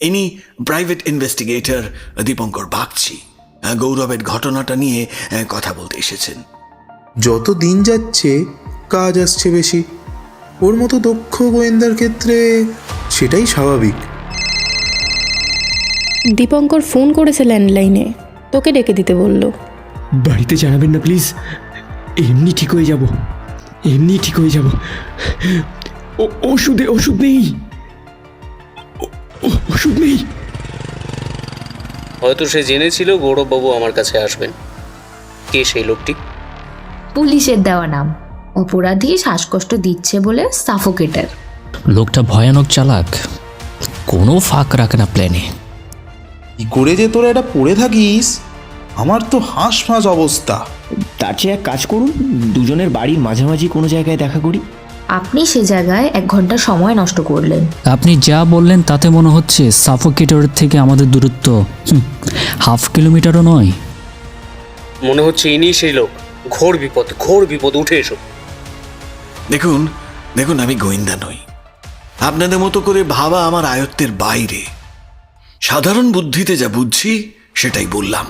ইনি private investigator Dipankar Bagchi গৌরবের ঘটনাটা নিয়ে কথা বলতে এসেছেন যত দিন যাচ্ছে কাজ আসছে বেশি ওর মতো দক্ষ গোয়েন্দার ক্ষেত্রে সেটাই স্বাভাবিক দীপঙ্কর ফোন করেছে ল্যান্ডলাইনে তোকে ডেকে দিতে বলল বাড়িতে জানাবেন না প্লিজ এমনি ঠিক হয়ে যাব এমনি ঠিক হয়ে যাব ওষুধে ওষুধ নেই ওষুধ নেই। হয়তো সে জেনেছিল গৌরববাবু আমার কাছে আসবেন। কে সেই লোকটি? পুলিশের দেওয়া নাম। অপরাধী শ্বাসকষ্ট দিচ্ছে বলে সাফোকেটার। লোকটা ভয়ানক চালাক। কোনো ফাঁক রাখে না প্ল্যানে। কি করে যে তোরা এটা পড়ে থাকিস? আমার তো হাঁস ফাঁস অবস্থা। তার চেয়ে এক কাজ করুন দুজনের বাড়ির মাঝামাঝি কোনো জায়গায় দেখা করি। আপনি সে জায়গায় এক ঘণ্টা সময় নষ্ট করলেন। আপনি যা বললেন তাতে মনে হচ্ছে সাফোকেটরের থেকে আমাদের দূরত্ব হুম, হাফ কিলোমিটারও নয়। মনে হচ্ছে ইনি সেই লোক। ঘোর বিপদ ঘোর বিপদ উঠে এসো। দেখুন দেখুন আমি গোয়েন্দা নই। আপনাদের মতো করে ভাবা আমার আয়ত্তের বাইরে। সাধারণ বুদ্ধিতে যা বুঝছি সেটাই বললাম।